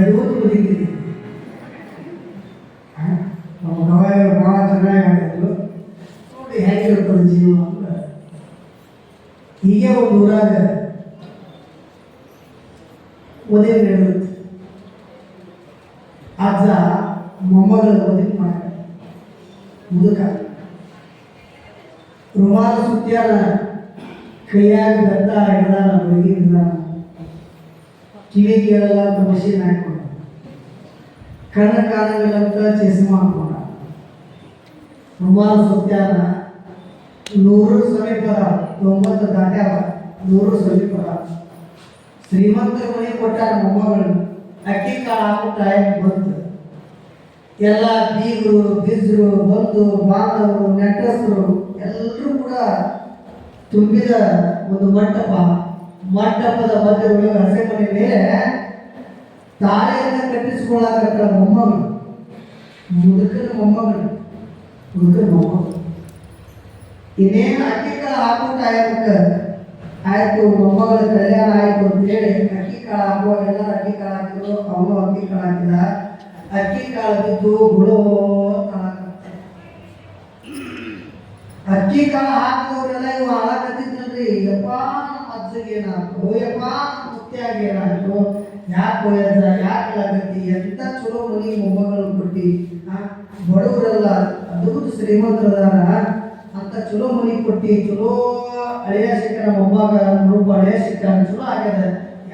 ಅದ್ಭುತ ಬದುಕಿದೆ ನಮ್ಮ ಗವಾಯ ಭಾಳ ಚೆನ್ನಾಗಿ ಆಡಿದ್ರು. ನೋಡಿ ಹೇಗಿರ್ತದೆ ಜೀವ ಅಂತ. ಹೀಗೆ ಒಂದು ಊರಾಗ ಮದುವೆ ನಡೆಯುತ್ತೆ ಅಜ್ಜ ಮೊಮ್ಮಗಳ ಮದುವೆ ಮಾಡ ಮುದುಕ. ರುಮಾಲ ಸುತ್ತಿಯಾನ ಕೈಯಾಗ ಬೆತ್ತ ಹಿಡ್ದಾನ ಹುಡುಗಿ ಹಿಡ್ದಾನ ಕಿವಿ ಕೇಳಲ್ಲ ಅಂತ ಮಷೀನ್ ಹಾಕೊಂಡ ಕಣ್ಣ ಕಾಣಂಗಿಲ್ಲ ಅಂತ ಚಸ್ಮಾ ಹಾಕೊಂಡ ರುಮಾಲ ಸುತ್ಯಾನ ನೂರು. ತೊಂಬತ್ತು ದಾಟ್ಯಾವ ನೂರು ಸಮೀಪ ಅದಾವ. ಶ್ರೀಮಂತರ ಮನೆ ಕೊಟ್ಟಾರ ಮೊಮ್ಮಗಳು, ಅಕ್ಕಿ ಕಾಳು ಹಾಕೋ ಟೈಮ್ ಬಂತು ಎಲ್ಲ ಬೀಗರು ಬಿಜ್ರು ಬಂಧು ಬಾಂಧವರು ನೆಂಟಸ್ತರು ಎಲ್ಲರೂ ಕೂಡ ತುಂಬಿದ ಒಂದು ಮಂಟಪ ಮಂಟಪದ ಮಧ್ಯದೊಳಗೆ ಹಸೆ ಮನೆ ಮೇಲೆ ತಾಳಿಯನ್ನು ಕಟ್ಟಿಸಿಕೊಳ್ಳಾಕತ್ತ ಮೊಮ್ಮಗಳು ಮುದುಕನ ಮೊಮ್ಮಗಳು ಮುದುಕನ ಮೊಮ್ಮಗಳು ಇನ್ನೇನು ಅಕ್ಕಿ ಕಾಳು ಹಾಕೋ ಟೈಮಕ್ಕೆ ಆಯ್ತು ಮೊಮ್ಮಗಳ ಕಲ್ಯಾಣ ಆಯ್ತು ಅಂತೇಳಿ ಅಕ್ಕಿ ಕಾಳು ಹಾಕುವಾಗ ಎಲ್ಲರೂ ಅಕ್ಕಿ ಕಾಳು ಹಾಕಿದ್ರು ಅವನು ಅಕ್ಕಿ ಕಾಳು ಹಾಕಿದ ಅಕ್ಕಿ ಕಾಳು ಬಿದ್ದು ಗುಳೋ ಅಂತ ಹಾಕತ್ತ. ಅಕ್ಕಿ ಕಾಳು ಹಾಕಿದವರೆಲ್ಲ ಇವ ಹಾಳಾಕತ್ತಿದ್ರಲ್ರಿ ಯಪ್ಪ ಏನಾಯ್ತು ಯಪ್ಪ ಸುತ್ತಿಯಾಗಿ ಯಾಕೆ ಹೋಯದ ಯಾಕೆ ಆಗತ್ತಿ ಎಂತ ಚಲೋ ಮನಿ ಮೊಮ್ಮಗಳು ಕೊಟ್ಟಿ? ಬಡವರಲ್ಲ, ಅದ್ಭುತ ಶ್ರೀಮಂತರದಾರ. ಅಂತ ಚಲೋ ಮನಿ ಕೊಟ್ಟಿ, ಚಲೋ ಹಳೆಯ ಸಿಕ್ಕನ ಮೊಮ್ಮಗ ರೂಪ ಹಳೆಯ ಸಿಕ್ಕನ ಚಲೋ ಆಗ್ಯದ.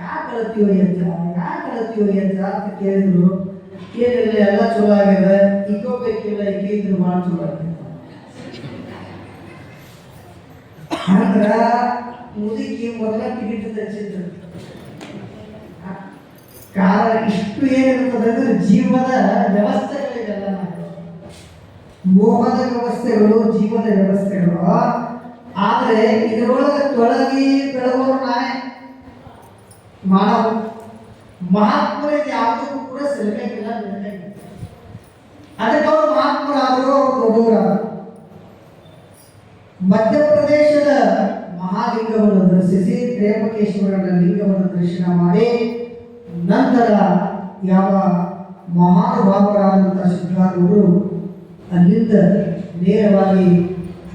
ಯಾಕೆ ಕಳತೀವೋ ಯಜ್ಜ ಯಾಕೆ ಕಳತೀವೋ ಯಜ್ಜ ಅಂತ ಕೇಳಿದ್ರು. ಏನಿಲ್ಲ ಎಲ್ಲ ಚಲೋ ಆಗ್ಯದ. ಇಕ್ಕೋಬೇಕಿಲ್ಲ ಬೇಕಿಲ್ಲ ಈಗ ಇದ್ರು ಭಾಳ ಚಲೋ ಆಗ್ತದೆ ಅಂದ್ರ ಮುದುಕಿ ಮೊದಲ ಟಿಕೆಟ್ ಧರಿಸಿದ್ರು ಕಾರಣ ಇಷ್ಟು ಏನಿರ್ತದೆ ಅಂದ್ರೆ ಜೀವದ ವ್ಯವಸ್ಥೆಗಳಿವೆಲ್ಲ ಮೋಹದ ವ್ಯವಸ್ಥೆಗಳು, ಜೀವದ ವ್ಯವಸ್ಥೆಗಳು. ಆದರೆ ಇದರೊಳಗೆ ತೊಳಗಿ ಬೆಳಗೋರು ನಾನೇ ಮಾನವ. ಮಹಾತ್ಮರಿಗೆ ಯಾವುದಕ್ಕೂ ಕೂಡ ಸಿಗಬೇಕಿಲ್ಲ ಅದಕ್ಕೆ ಅವರು ಮಹಾತ್ಮರಾದರು, ಅವರು ದೊಡ್ಡವರಾದರು. ಮಧ್ಯಪ್ರದೇಶದ ಮಹಾಲಿಂಗವನ್ನು ದರ್ಶಿಸಿ ತ್ರೇಮಕೇಶ್ವರನ ಲಿಂಗವನ್ನು ದರ್ಶನ ಮಾಡಿ ನಂತರ ಯಾವ ಮಹಾನುಭಾವರಾದಂಥ ಸಿದ್ಧಾರೂಢರು ಅಲ್ಲಿಂದ ನೇರವಾಗಿ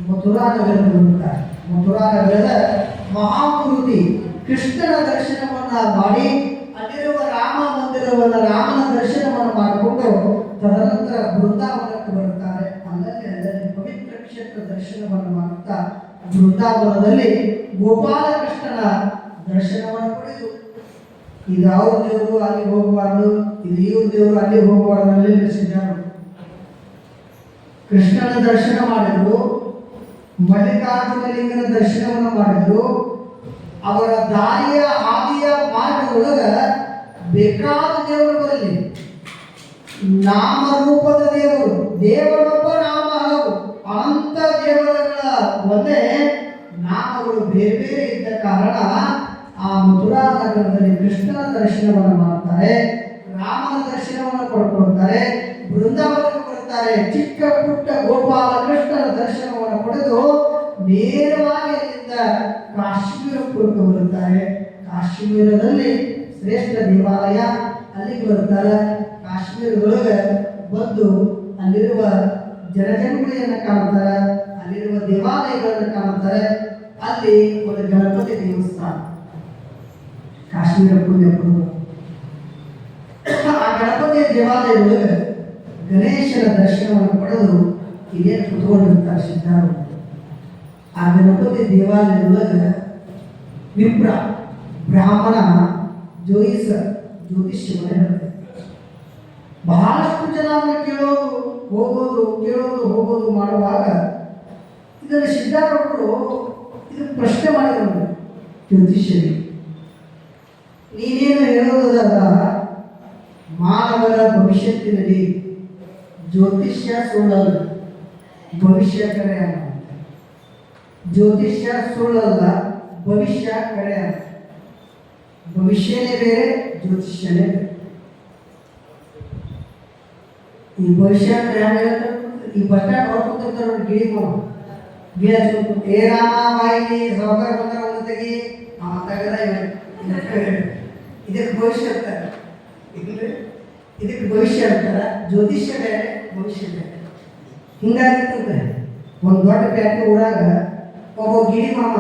ಮಥುರಾ ನಗರಕ್ಕೆ ಬರುತ್ತಾರೆ. ಮಥುರಾ ನಗರದ ಮಹಾಮೂರ್ತಿ ಕೃಷ್ಣನ ದರ್ಶನವನ್ನು ಮಾಡಿ ಅಲ್ಲಿರುವ ರಾಮ ಮಂದಿರವನ್ನು ರಾಮನ ದರ್ಶನವನ್ನು ಮಾಡಿಕೊಂಡು ತದನಂತರ ಬೃಂದಾವನಕ್ಕೆ ಬರುತ್ತಾರೆ. ಅಲ್ಲಲ್ಲಿ ಅಲ್ಲಲ್ಲಿ ಪವಿತ್ರ ಕ್ಷೇತ್ರ ದರ್ಶನವನ್ನು ಮಾಡುತ್ತಾ ಬೃಂದಾವನದಲ್ಲಿ ಗೋಪಾಲಕೃಷ್ಣನ ದರ್ಶನವನ್ನು ಪಡೆದು. ಇದು ದೇವರು ಅಲ್ಲಿ ಹೋಗಬಾರ್ದು? ಇದು ದೇವರು ಅಲ್ಲಿ ಹೋಗಬಾರ್ದು ಅಲ್ಲಿ ಕೃಷ್ಣನ ದರ್ಶನ ಮಾಡಿದ್ರು ಮಲ್ಲಿಕಾರ್ಜುನಲಿಂಗನ ದರ್ಶನವನ್ನು ಮಾಡಿದ್ರು. ಅವರ ದಾರಿಯ ಹಾದಿಯ ಮಾರ್ಗದೊಳಗ ಬೇಕಾದ ದೇವರು ಬರಲಿ. ನಾಮರೂಪದ ದೇವರು, ದೇವರೊಬ್ಬ ಒಂದೇ ನಾಮಗಳು ಬೇರೆ ಬೇರೆ ಇದ್ದ ಕಾರಣ ಆ ಮಥುರಾ ನಗರದಲ್ಲಿ ಕೃಷ್ಣನ ದರ್ಶನವನ್ನು ಮಾಡ್ತಾರೆ. ರಾಮನ ದರ್ಶನವನ್ನು ಪಡ್ಕೊಳ್ತಾರೆ. ಬೃಂದಾವನಕ್ಕೆ ಬರ್ತಾರೆ ಚಿಕ್ಕ ಪುಟ್ಟ ಗೋಪಾಲ ಕೃಷ್ಣನ ದರ್ಶನವನ್ನು ಪಡೆದು ನೇರವಾಗಿ ಅಲ್ಲಿಂದ ಕಾಶ್ಮೀರಕ್ಕೆ ಬರುತ್ತಾರೆ. ಕಾಶ್ಮೀರದಲ್ಲಿ ಶ್ರೇಷ್ಠ ದೇವಾಲಯ ಅಲ್ಲಿಗೆ ಬರ್ತಾರೆ ಕಾಶ್ಮೀರದೊಳಗೆ ಬಂದು ಅಲ್ಲಿರುವ ಜನಜಂಗುಳಿಯನ್ನು ಕಾಣ್ತಾರೆ? ಅಲ್ಲಿರುವ ದೇವಾಲಯಗಳನ್ನು ಕಾಣುತ್ತಾರೆ. ಅಲ್ಲಿ ಒಂದು ಗಣಪತಿ ದೇವಸ್ಥಾನ. ಕಾಶ್ಮೀರ ಪುಣ್ಯ ಆ ಗಣಪತಿಯ ದೇವಾಲಯದೊಳಗೆ ಗಣೇಶನ ದರ್ಶನವನ್ನು ಪಡೆದು ಹಿರಿಯ ಕುತ್ಕೊಂಡಿರ್ತಾರೆ ಸಿದ್ಧಾರ ಆ ಗಣಪತಿ ದೇವಾಲಯದೊಳಗೆ ವಿಪ್ರ, ಬ್ರಾಹ್ಮಣ, ಜ್ಯೋತಿಷ ಜ್ಯೋತಿಷ್ಯವನ್ನು ಹೇಳ್ತಾರೆ ಬಹಳಷ್ಟು ಜನ ಕೇಳೋದು, ಹೋಗೋದು ಕೇಳೋದು, ಹೋಗೋದು ಮಾಡುವಾಗ ಇದನ್ನು ಸಿದ್ಧಾರೂಢರು ಇದು ಪ್ರಶ್ನೆ ಮಾಡಿದ್ರು. ಜ್ಯೋತಿಷ್ಯರು ನೀನೇನು ಹೇಳೋದಾದ ಮಾನವರ ಭವಿಷ್ಯತ್ತಿನಲ್ಲಿ ಜ್ಯೋತಿಷ್ಯ ಸುಳ್ಳಲ್ಲ, ಭವಿಷ್ಯ ಕರೆ ಜ್ಯೋತಿಷ್ಯ ಸುಳ್ಳಲ್ಲ, ಭವಿಷ್ಯ ಕರೆ ಭವಿಷ್ಯನೇ ಬೇರೆ, ಜ್ಯೋತಿಷ್ಯನೇ ಈ ಭವಿಷ್ಯ ಹೆಂಗ್ ಈ ಬಟ್ಟೆ ಸ್ಟ್ಯಾಂಡ್ ಹೊರಕೊಂತಿರ್ತಾರೆ ನೋಡಿ ಗಿಳಿ ಏ ರಾಮ ಬಾಯಿಲಿ ಸಾವುಕಾರ ಬಂದಾರ ಒಂದು ತೆಗಿ. ಅವ ತೆಗದ ಇದಕ್ಕೆ ಭವಿಷ್ಯ ಅಂತಾರೆ. ಇದ್ರೆ ಇದಕ್ಕೆ ಭವಿಷ್ಯ ಅಂತಾರ. ಜ್ಯೋತಿಷ್ಯ ಬೇರೆ, ಭವಿಷ್ಯ ಬೇರೆ. ಹಿಂಗಾಗಿತ್ತು ಒಂದು ದೊಡ್ಡ ಫ್ಯಾಕ್ಟ್ರಿ ಊರಾಗ ಒಬ್ಬ ಗಿಳಿ ಮಾಮ,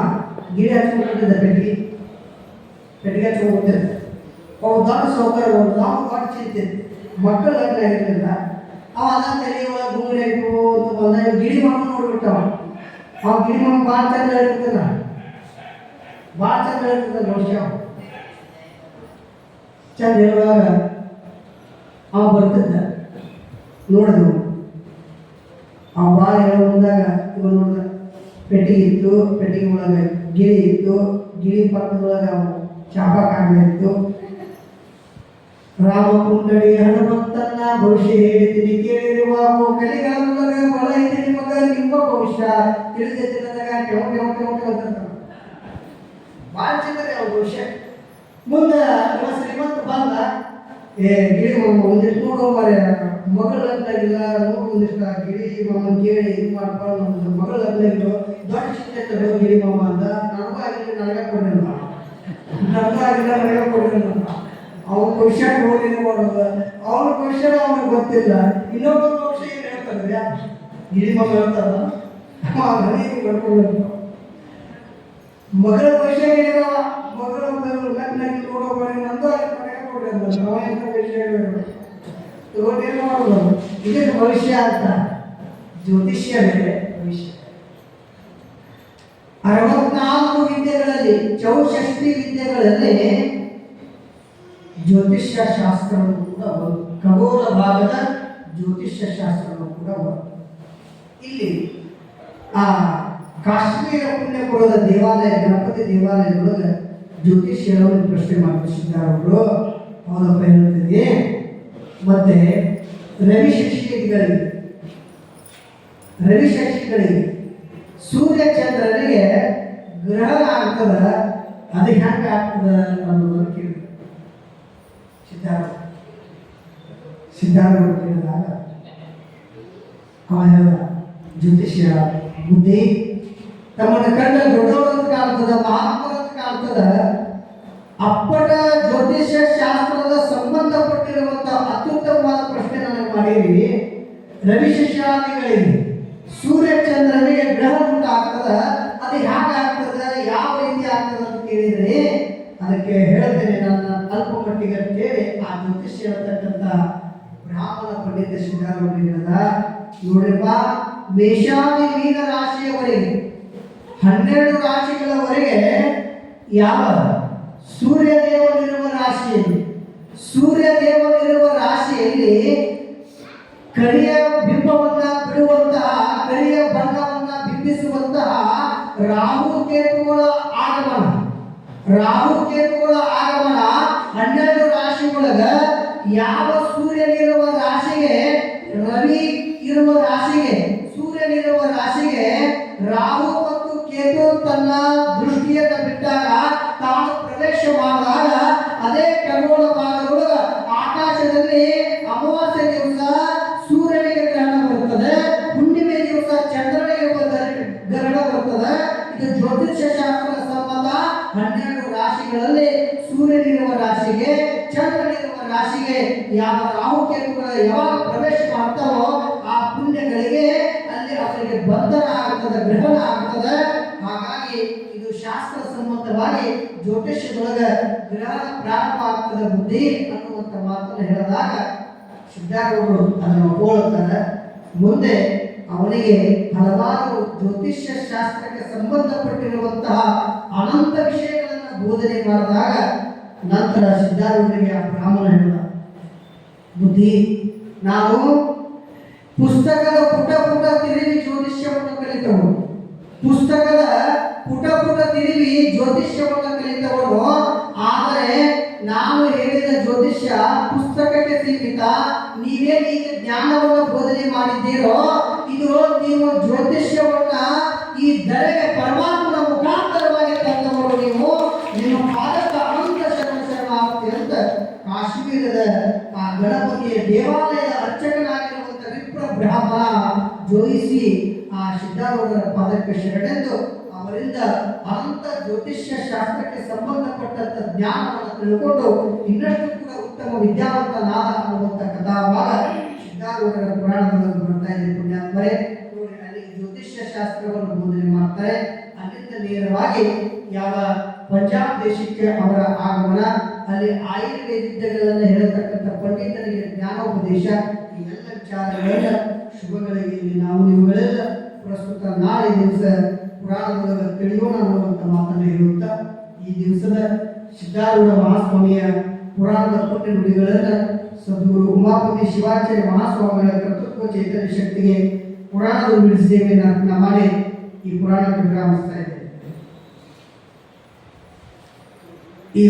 ಗಿಳಿ ಹಚ್ಕೊಂಡಿದ್ದ ಪೆಟ್ಟಿಗೆ ಪೆಟ್ಟಿಗೆ ಹಚ್ಕೊಂಡಿದ್ದ ಒಬ್ಬ ದೊಡ್ಡ ಸೌಕರ್ಯ, ಒಂದು ನಾವು ದೊಡ್ಡ ಚಿಂತೆ. ಮಕ್ಕಳು ಲಗ್ನ ಆಗಿರಲಿಲ್ಲ. ಅವ ಅದ ತಲೆ ಒಳಗೆ ಗುಂಗುರಿ ಇಟ್ಟು ಬಂದ ಗಿಳಿ ಮಾಮ ನೋಡ್ಬಿಟ್ಟವ. ಗಿಳಿ ಮಾಮ ಭಾಳ ಚಂದ ಹೇಳ್ತಿದ್ದಾನ ಭಾಳ ಚಂದ ಹೇಳ್ತಿದ್ದ ಬಹುಶಃ ಅವ. ಚಂದ ಹೇಳುವಾಗ ಅವ ಬರ್ತಿದ್ದ ನೋಡಿದ್ರು ಆ ಭಾಳ ಹೇಳೋ ಬಂದಾಗ ಇವ ನೋಡಿದ. ಪೆಟ್ಟಿಗೆ ಇತ್ತು, ಪೆಟ್ಟಿಗೆ ಒಳಗೆ ಗಿಳಿ ಇತ್ತು, ಗಿಳಿ ಪಕ್ಕದೊಳಗೆ ಅವು ಚಾಪಾ ಕಾಂಡ ಇತ್ತು. ರಾಮ ಕುಂಡಳಿ ಹನುಮಂತನ್ನ ಭವಿಷ್ಯ ಹೇಳಿದ್ದೀನಿ ಕೇಳಿರುವ ಕಲಿಗಾಲದೊಳಗ ಬಳ ಇದ್ದೀನಿ ನಿಮಗ ನಿಮ್ಮ ಭವಿಷ್ಯ ತಿಳಿದೈತಿ ನನಗ. ಕೆವ ಕೆವ ಕೆವ ಅಂತ ಭಾಳ ಚಿಂತನೆ ಅವ್ರ ಭವಿಷ್ಯ. ಮುಂದೆ ನಮ್ಮ ಶ್ರೀಮಂತ ಬಂದ, ಏ, ಗಿಳಿ ಒಂದಿಷ್ಟು ನೋಡು ಮರೆ ಮಗಳ ಲಗ್ನಾಗಿಲ್ಲ ನೋಡು ಒಂದಿಷ್ಟು ಗಿಳಿ ಮಮ್ಮನ ಕೇಳಿ ಇದು ಮಾಡ್ಕೊಂಡು ನಮ್ಮ ಮಗಳ ಲಗ್ನಾಗಿಲ್ಲ ದೊಡ್ಡ ಶಿಕ್ಷೆ ತರೋ ಗಿಳಿ ಮಮ್ಮ ಅಂದ. ನನಗೂ ಆಗಿಲ್ಲ ನನಗ ಕೊಡಲಿಲ್ಲ ನನಗೂ ಆಗಿಲ್ಲ ನನಗ ಅವನ ಕ್ವಶನ್ ಓದಿನ ಮಾಡೋದ ಅವನ ಕ್ವಶನ್ ಅವನಿಗೆ ಗೊತ್ತಿಲ್ಲ. ಇನ್ನೊಬ್ಬ ಕ್ವಶನ್ ಏನು ಹೇಳ್ತಾರೆ ಇಲ್ಲಿ ಮಮ್ಮ ಹೇಳ್ತಾರ ನನಗೆ ಬರ್ಕೊಂಡು ಮಗಳ ಕ್ವಶನ್ ಏನ ಮಗಳ ನಗ್ ನಗ್ ನೋಡೋಬಾರಿ ನಂದು ಅಲ್ಲಿ ಮನೆಗೆ ಕೊಡ್ರಿ ಅಂದ. ನಾವೇನು ವಿಷಯ ಹೇಳ್ಬೇಕು? ಏನು ಮಾಡೋದು? ಇದಕ್ಕೆ ಭವಿಷ್ಯ ಅಂತ. ಜ್ಯೋತಿಷ್ಯ ಬೇರೆ ಭವಿಷ್ಯ ಅರವತ್ನಾಲ್ಕು ವಿದ್ಯೆಗಳಲ್ಲಿ ಚೌಷಷ್ಟಿ ವಿದ್ಯೆಗಳಲ್ಲಿ ಜ್ಯೋತಿಷ್ಯ ಶಾಸ್ತ್ರವು ಕೂಡ ಒಂದು ಖಗೋಳ ಭಾಗದ ಜ್ಯೋತಿಷ್ಯ ಶಾಸ್ತ್ರವು ಕೂಡ ಇಲ್ಲಿ ಆ ಕಾಶ್ಮೀರ ಪುಣ್ಯಪುರದ ದೇವಾಲಯ, ಗಣಪತಿ ದೇವಾಲಯದೊಳಗೆ ಜ್ಯೋತಿಷ್ಯರವರು ಪ್ರಶ್ನೆ ಮಾಡಿಸಿದ್ದಾರೆ ಅವರು. ಅವರ ಹೇಳ್ತಿದೆ ಮತ್ತೆ ರವಿ ಶಶಿಗಳಿಗೆ ರವಿ ಶಶಿಗಳಿಗೆ ಸೂರ್ಯ ಚಂದ್ರನಿಗೆ ಗ್ರಹಣ ಆಗ್ತದ, ಅದು ಹೆಂಗೆ ಆಗ್ತದ ಅನ್ನೋದನ್ನು ಕೇಳಿದ್ರು ಸಿದ್ಧಾರ್ಥ. ಸಿದ್ಧಾರ್ಥ ಕೇಳಿದಾಗ ಅವ ಜ್ಯೋತಿಷ್ಯ ಬುದ್ಧಿ ತಮ್ಮನ್ನು ಕಂಡ ದೊಡ್ಡವರಂತ ಕಾಣ್ತದ, ಮಹಾತ್ಮರಂತ ಕಾಣ್ತದ, ಅಪ್ಪಟ ಜ್ಯೋತಿಷ್ಯ ಶಾಸ್ತ್ರದ ಸಂಬಂಧಪಟ್ಟಿರುವಂತ ಅತ್ಯುತ್ತಮವಾದ ಪ್ರಶ್ನೆ ನನಗೆ ಮಾಡಿರಿ ರವಿಶಿಷ್ಯಾದಿಗಳಿಗೆ ಸೂರ್ಯ ಚಂದ್ರನಿಗೆ ಗ್ರಹ ಉಂಟಾಗ್ತದ ಅದು ಹೇಗಾಗ್ತದ, ಯಾವ ರೀತಿ ಆಗ್ತದ ಅಂತ ಕೇಳಿದ್ರೆ ಅದಕ್ಕೆ ಹೇಳ್ತೇನೆ ನನ್ನ ಅಲ್ಪ ಮಟ್ಟಿಗೆ ಅಂತ ಹೇಳಿ ಆ ಜ್ಯೋತಿಷ್ಯ ಹೇಳ್ತಕ್ಕಂಥ ಬ್ರಾಹ್ಮಣ ಪಂಡಿತ ಶ್ರೀರಾಮರು ಹೇಳಿದ ನೋಡ್ರಿಪ್ಪ, ಮೇಷಾದಿ ಮೀನ ರಾಶಿಯವರೆಗೆ, ಹನ್ನೆರಡು ರಾಶಿಗಳವರೆಗೆ ಯಾವ ಸೂರ್ಯ ದೇವನಿರುವ ರಾಶಿಯಲ್ಲಿ ಸೂರ್ಯ ದೇವನಿರುವ ರಾಶಿಯಲ್ಲಿ ಕರಿಯ ಬಿಂಬವನ್ನ ಬಿಡುವಂತಹ, ಕರಿಯ ಬಣ್ಣವನ್ನ ಬಿಂಬಿಸುವಂತಹ ರಾಹು ಕೇತುಗಳ ರಾಹು ಆಗಮನ ಹನ್ನೆರಡು ರಾಶಿ ಯಾವ ಸೂರ್ಯನಿರುವ ರಾಶಿಗೆ, ರವಿ ಇರುವ ರಾಶಿಗೆ, ಸೂರ್ಯನಿರುವ ರಾಶಿಗೆ ರಾಹು ಮತ್ತು ಕೇತು ತನ್ನ ದೃಷ್ಟಿಯನ್ನು ಬಿಟ್ಟಾಗ ತಾನು ಪ್ರವೇಶ ಮಾಡಿದಾಗ ಅದೇ ಖಗೋಳ ಭಾಗದೊಳಗ ಆಕಾಶದಲ್ಲಿ ಅಮಾವಾಸ್ಯೆ ಬಂಧನ ಆಗ್ತದೆ ಗ್ರಹಣ ಆಗ್ತದೆ. ಹಾಗಾಗಿ ಇದು ಶಾಸ್ತ್ರ ಸಂಬಂಧವಾಗಿ ಜ್ಯೋತಿಷ್ಯದೊಳಗ ಗ್ರಹಣ ಪ್ರಾರಂಭ ಆಗ್ತದೆ ಬುದ್ಧಿ ಅನ್ನುವಂಥ ಮಾತನ್ನು ಹೇಳಿದಾಗ ಸಿದ್ಧಾರೂಢರು ಅದನ್ನು ಒಪ್ಪಿಕೊಳ್ಳುತ್ತಾರೆ ಮುಂದೆ ಅವನಿಗೆ ಹಲವಾರು ಜ್ಯೋತಿಷ್ಯ ಶಾಸ್ತ್ರಕ್ಕೆ ಸಂಬಂಧಪಟ್ಟಿರುವಂತಹ ಅನಂತ ವಿಷಯಗಳನ್ನು ಬೋಧನೆ ಮಾಡಿದಾಗ ನಂತರ ಸಿದ್ಧಾರೂಢರಿಗೆ ಆ ಬ್ರಾಹ್ಮಣ ಹೇಳಿದ ಬುದ್ಧಿ ನಾವು ಪುಸ್ತಕದ ಪುಟ ಪುಟ ಕಲಿತವರು ಪುಸ್ತಕದ ಪುಟ ಪುಟ ತಿರುವಿ ಜ್ಯೋತಿಷ್ಯವನ್ನು ಕಲಿತವರು ಆದರೆ ನಾನು ಹೇಳಿದ ಜ್ಯೋತಿಷ್ಯ ಪುಸ್ತಕಕ್ಕೆ ಸೀಮಿತ. ನೀವೇನು ಈಗ ಜ್ಞಾನವನ್ನು ಬೋಧನೆ ಮಾಡಿದ್ದೀರೋ, ಇದು ನೀವು ಜ್ಯೋತಿಷ್ಯವನ್ನ ಈ ದರೆಗೆ ಪರಮಾತ್ಮನ ಮುಖಾಂತರವಾಗಿ ತಂದವರು ನೀವು. ನಿಮ್ಮ ಪಾದಕ ಅನಂತ ಶರಣ ಶರಣಾರ್ಥಿ ಅಂತ ಕಾಶ್ಮೀರದ ಆ ಗಣಪತಿಯ ದೇವಾಲಯದ ಅರ್ಚಕನಾಗಿರುವಂತ ವಿಪ್ರ ಬ್ರಾಹ್ಮಣ ಜೋಯಿಸಿ ಆ ಸಿದ್ಧಾರೂಢರ ಪಾದಕ್ಕೆ ಶರಣೆಂದು ಅವರಿಂದ ಅನಂತ ಜ್ಯೋತಿಷ್ಯ ಶಾಸ್ತ್ರಕ್ಕೆ ಸಂಬಂಧಪಟ್ಟಂತ ಜ್ಞಾನವನ್ನು ತಿಳ್ಕೊಂಡು ಇನ್ನಷ್ಟು ಕೂಡ ಉತ್ತಮ ವಿದ್ಯಾವಂತನಾದ ಅನ್ನುವಂಥ ಕಥಾಭಾಗ ಸಿದ್ಧಾರೂಢರ ಪುರಾಣದಲ್ಲಿ ಬರ್ತಾ ಇದೆ ಪುಣ್ಯಾತ್ಮರೇ ನೋಡಿ, ಅಲ್ಲಿ ಜ್ಯೋತಿಷ್ಯ ಶಾಸ್ತ್ರವನ್ನು ಬೋಧನೆ ಮಾಡ್ತಾರೆ. ಅಲ್ಲಿಂದ ನೇರವಾಗಿ ಯಾವ ಪಂಜಾಬ್ ದೇಶಕ್ಕೆ ಅವರ ಆಗಮನ, ಅಲ್ಲಿ ಆಯುರ್ವೇದಿಕಗಳನ್ನು ಹೇಳತಕ್ಕಂಥ ಪಂಡಿತರಿಗೆ ಜ್ಞಾನೋಪದೇಶ, ಈ ಎಲ್ಲ ವಿಚಾರಗಳೆಲ್ಲ ಶುಭಗಳಿಗೆ ಇಲ್ಲಿ ನಾವು ನೀವುಗಳೆಲ್ಲ ಪ್ರಸ್ತುತ ನಾಳೆ ದಿವಸ ಪುರಾಣದೊಳಗೆ ತಿಳಿಯೋಣ ಅನ್ನುವಂಥ ಮಾತನ್ನು ಹೇಳುತ್ತಾ, ಈ ದಿವಸದ ಸಿದ್ಧಾರೂಢ ಮಹಾಸ್ವಾಮಿಯ ಪುರಾಣದ ಪುಣ್ಯ ನುಡಿಗಳನ್ನು ಸದ್ಗುರು ಉಮಾಪತಿ ಶಿವಾಚಾರ್ಯ ಮಹಾಸ್ವಾಮಿಗಳ ಕರ್ತೃತ್ವ ಚೈತನ್ಯ ಶಕ್ತಿಗೆ ಪುರಾಣದ ನುಡಿ ನಮ್ಮನೆ ಈ ಪುರಾಣಕ್ಕೆ ವಿರಾಮಿಸ್ತಾ ಇದ್ದೇವೆ ಈ